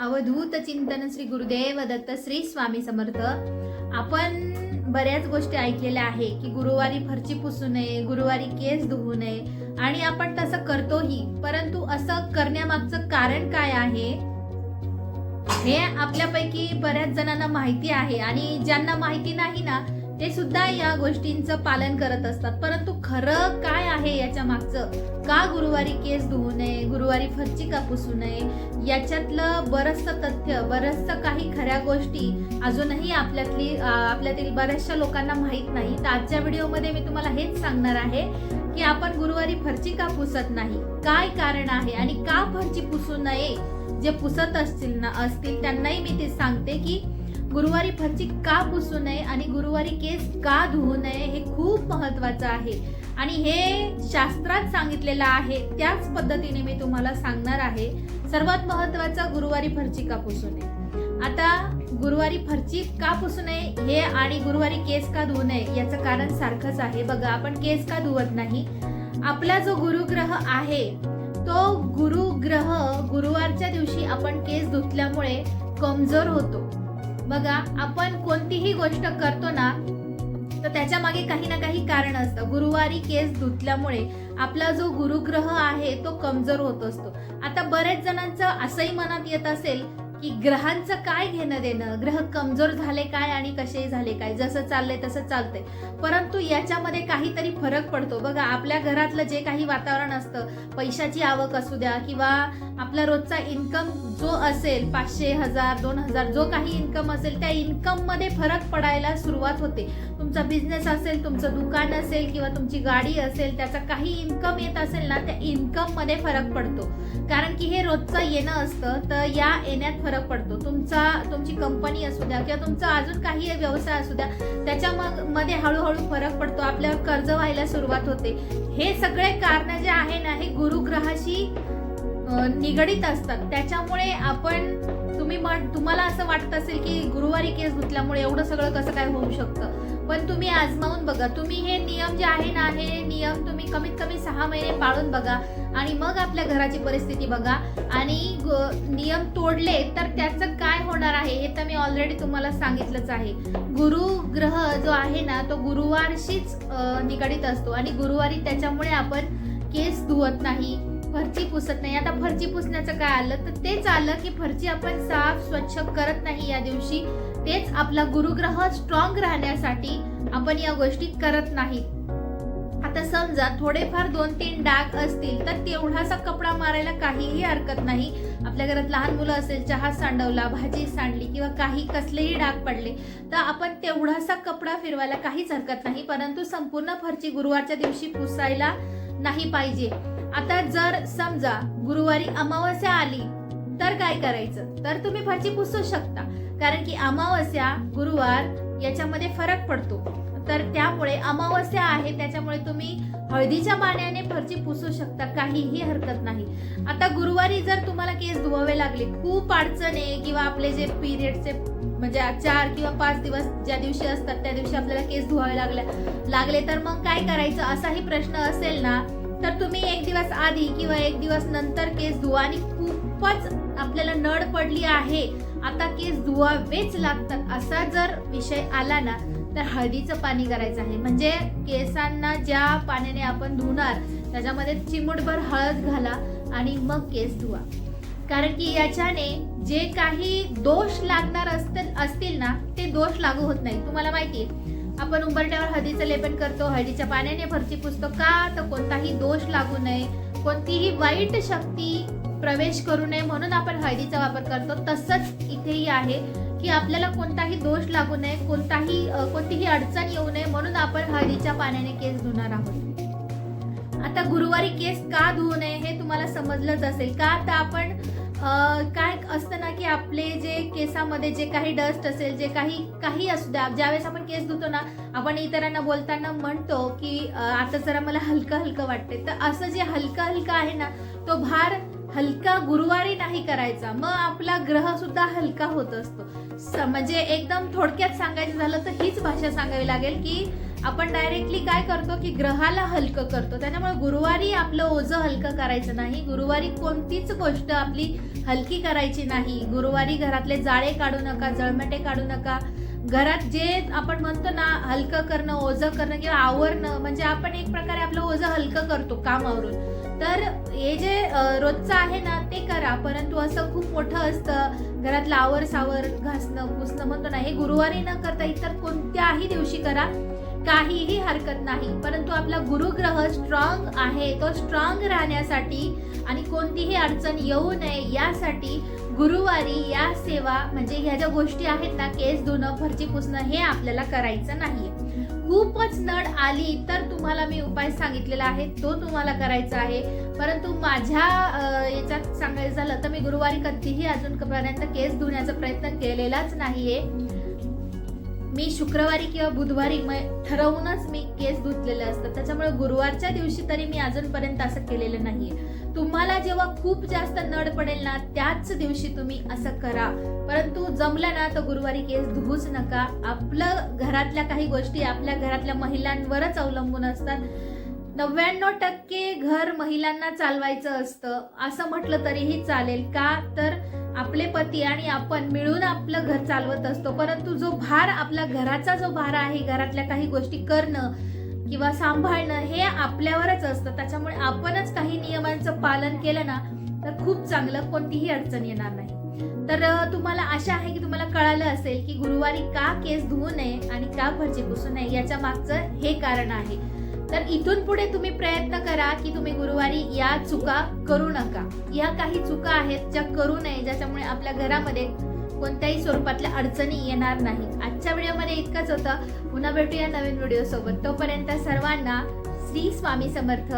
अवधूत चिंतन श्री गुरुदेव दत्त श्री स्वामी समर्थ. आपण बऱ्याच गोष्टी ऐकलेल्या आहे की गुरुवारी फरची पुसू नये गुरुवारी केस धुवू नये आणि आपण तसं करतोही. परंतु असं करण्यामागचं कारण काय आहे? हे आपल्यापैकी बऱ्याच जणांना माहिती आहे आणि ज्यांना माहिती नाही ना ते सुद्धा या गोष्टींचं पालन करत असतात. परंतु खरं काय आहे याच्या मागचं? का गुरुवारी केस धुवू नये गुरुवारी फच्ची का पुसू नये? याच्यातलं बरचसं तथ्य बरचसं काही खऱ्या गोष्टी अजूनही आपल्यातली आपल्यातील बऱ्याचशा लोकांना माहीत नाही. तर आजच्या व्हिडिओमध्ये मी तुम्हाला हेच सांगणार आहे की आपण गुरुवारी फरची का पुसत नाही? काय कारण आहे आणि का फरची पुसू नये? जे पुसत असतील ना असतील त्यांनाही मी ते सांगते की गुरुवारी फरची का पुसू नये आणि गुरुवारी केस का धुवू नये हे खूप महत्वाचं आहे. आणि हे शास्त्रात सांगितलेलं आहे त्याच पद्धतीने मी तुम्हाला सांगणार आहे सर्वात महत्वाचं गुरुवारी फरची का पुसू नये. आता गुरुवारी फरची का पुसू नये हे आणि गुरुवारी केस का धुवू नये याचं कारण सारखंच आहे. बघा आपण केस का धुवत नाही? आपला जो गुरुग्रह आहे तो गुरुग्रह गुरुवारच्या दिवशी आपण केस धुतल्यामुळे कमजोर होतो. बघा आपण कोणतीही गोष्ट करतो ना तर त्याच्यामागे काही ना काही कारण असतं. गुरुवारी केस धुतल्यामुळे आपला जो गुरुग्रह आहे तो कमजोर होत असतो. आता बरेच जणांचं असंही मनात येत असेल की ग्रहांचं काय घेणं देणं? ग्रह कमजोर झाले काय आणि कसे झाले काय? जसं चाललंय तसं चालतंय. परंतु याच्यामध्ये काहीतरी फरक पडतो. बघा आपल्या घरातलं जे काही वातावरण असतं पैशाची आवक असू द्या किंवा आपला रोजचा इन्कम जो असेल पाचशे हजार दोन हजार जो काही इन्कम असेल त्या इन्कममध्ये फरक पडायला सुरुवात होते. तुमचा बिझनेस असेल तुमचं दुकान असेल किंवा तुमची गाडी असेल त्याचा काही इन्कम येत असेल ना त्या इन्कममध्ये फरक पडतो. कारण की हे रोजचं येणं असतं तर या येण्यात फरक पडतो. तुमचा तुमची कंपनी असू द्या किंवा तुमचा अजून काही व्यवसाय असू द्या त्याच्या मग मध्ये हळूहळू फरक पडतो. आपल्यावर कर्ज व्हायला सुरुवात होते. हे सगळे कारण जे आहे ना हे गुरुग्रहाशी निगडीत असतात. त्याच्यामुळे आपण तुम्ही तुम्हाला असं वाटत असेल की गुरुवारी केस धुतल्यामुळे एवढं सगळं कसं काय होऊ शकतं? पण तुम्ही आजमावून बघा. तुम्ही हे नियम जे आहे ना हे नियम तुम्ही कमीत कमी सहा महिने पाळून बघा आणि मग आपल्या घराची परिस्थिती बघा. आणि नियम तोडले तर त्याचं काय होणार आहे हे तर मी ऑलरेडी तुम्हाला सांगितलंच आहे. गुरु ग्रह जो आहे ना तो गुरुवारशीच निगडीत असतो. आणि गुरुवारी त्याच्यामुळे आपण केस धुवत नाही. फरची पुसत नाही. आता फरची पुसण्याचं काय आलं? तर तेच आलं की फरची आपण साफ स्वच्छ करत नाही या दिवशी. तेच आपला गुरुग्रह स्ट्रॉंग राहण्यासाठी आपण या गोष्टी करत नाही. आता समजा थोडेफार दोन तीन डाग असतील तर तेवढासा कपडा मारायला काहीही हरकत नाही. आपल्या घरात लहान मुलं असेल चहा सांडवला भाजी सांडली किंवा काही कसलेही डाग पडले तर आपण तेवढासा कपडा फिरवायला काहीच हरकत नाही. परंतु संपूर्ण फरची गुरुवारच्या दिवशी पुसायला नाही पाहिजे. आता जर समजा गुरुवारी अमावस्या आली तर काय करायचं? तर तुम्ही फरची पुसू शकता. कारण की अमावस्या गुरुवार याच्यामध्ये फरक पडतो. तर त्यामुळे अमावस्या आहे त्याच्यामुळे तुम्ही हळदीच्या पाण्याने फरची पुसू शकता. काहीही हरकत नाही. आता गुरुवारी जर तुम्हाला केस धुवावे लागले खूप अडचण आहे किंवा आपले जे पिरियडचे म्हणजे चार किंवा पाच दिवस ज्या दिवशी असतात त्या दिवशी आपल्याला केस धुवावे लागले लागले तर मग काय करायचं? असाही प्रश्न असेल ना तर तुम्ही एक दिवस आधी किंवा एक दिवस नंतर केस धुवा आणि खूपच आपल्याला नड पडली आहे. आता केस धुवावेच लागतात. असा जर विषय आला ना तर हळदीचं पाणी करायचं आहे. म्हणजे केसांना ज्या पाण्याने आपण धुणार त्याच्यामध्ये चिमूटभर हळद घाला आणि मग केस धुवा. कारण की याच्याने जे काही दोष लागणार असतील असतील ना ते दोष लागू होत नाही तुम्हाला माहिती आहे आपण उंबरट्यावर हळदीचं लेपन करतो हळदीच्या पाण्याने भरती पुसतो का? तर कोणताही दोष लागू नये. कोणतीही वाईट शक्ती प्रवेश करू नये म्हणून आपण हळदीचा वापर करतो. तसंच इथेही आहे की आपल्याला कोणताही दोष लागू नये कोणताही कोणतीही अडचण येऊ नये म्हणून आपण हळदीच्या पाण्याने केस धुणार आहोत. आता गुरुवारी केस का धुवू नये हे तुम्हाला समजलंच असेल. का? तर आपण काय असतं ना की आपले जे केसामध्ये जे काही डस्ट असेल जे काही काही असू द्या ज्यावेळेस आपण केस धुतो ना आपण इतरांना बोलताना म्हणतो की आता जरा मला हलकं हलकं वाटते तर असं जे हलकं हलकं आहे ना तो भार हलका गुरुवारी नाही करायचा. मग आपला ग्रह सुद्धा हलका होत असतो. स- म्हणजे एकदम थोडक्यात सांगायचं झालं तर हीच भाषा सांगावी लागेल की आपण डायरेक्टली काय करतो की ग्रहाला हलकं करतो. त्याच्यामुळे गुरुवारी आपलं ओझं हलकं करायचं नाही. गुरुवारी कोणतीच गोष्ट आपली हलकी करायची नाही. गुरुवारी घरातले जाळे काढू नका जळमटे काढू नका. घरात जे आपण म्हणतो ना हलकं करणं ओझं करणं किंवा आवरणं म्हणजे आपण एक प्रकारे आपलं ओझं हलकं करतो कामावरून. तर हे जे रोजचं आहे ना ते करा. परंतु असं खूप मोठं असतं घरातलं आवर सावर घासणं पुसणं म्हणतो ना हे गुरुवारी न करता इतर कोणत्याही दिवशी करा. काहीही हरकत नाही. परंतु आपला गुरुग्रह स्ट्रॉंग आहे. तो स्ट्रॉंग राहण्यासाठी आणि कोणतीही अडचण येऊ नये यासाठी गुरुवारी या सेवा म्हणजे ह्या ज्या गोष्टी आहेत ना केस धुणं फरची पुसणं हे आपल्याला करायचं नाही खूपच नड आली तर तुम्हाला मी उपाय सांगितलेला आहे. तो तुम्हाला करायचा आहे. परंतु माझ्या याच्यात सांगायचं झालं तर मी गुरुवारी कधीही अजूनपर्यंत केस धुण्याचा प्रयत्न केलेलाच नाहीये. मी शुक्रवारी किंवा बुधवारी ठरवूनच मी केस धुतलेले असतात. त्याच्यामुळे गुरुवारच्या दिवशी तरी मी अजूनपर्यंत असं केलेलं नाहीये. तुम्हाला जेव्हा खूप जास्त नड पडेल ना त्याच दिवशी तुम्ही असं करा. परंतु जमलं ना तर गुरुवारी केस धुवूच नका. आपलं घरातल्या काही गोष्टी आपल्या घरातल्या महिलांवरच अवलंबून असतात. नव्याण्णव टक्के घर महिलांना चालवायचं असतं. असं म्हटलं तरीही चालेल का? तर आपले पती आणि आपण मिळून आपलं घर चालवत असतो. परंतु जो भार आपला घराचा जो भार आहे घरातल्या काही गोष्टी करणं किंवा सांभाळणं हे आपल्यावरच असतं. त्याच्यामुळे आपणच काही नियमांचं पालन केलं ना तर खूप चांगलं कोणतीही अडचण येणार नाही. तर तुम्हाला आशा आहे की तुम्हाला कळालं असेल की गुरुवारी का केस धुवू नये आणि का फरची पुसू नये याच्या मागचं हे कारण आहे. तर इथून पुढे तुम्ही प्रयत्न करा की तुम्ही गुरुवारी या चुका करू नका. या काही चुका आहेत ज्या करू नये ज्याच्यामुळे आपल्या घरामध्ये कोणत्याही स्वरूपातल्या अडचणी येणार नाही. आजच्या व्हिडिओमध्ये इतकंच होतं. पुन्हा भेटूया नवीन व्हिडिओ सोबत तोपर्यंत सर्वांना श्री स्वामी समर्थ.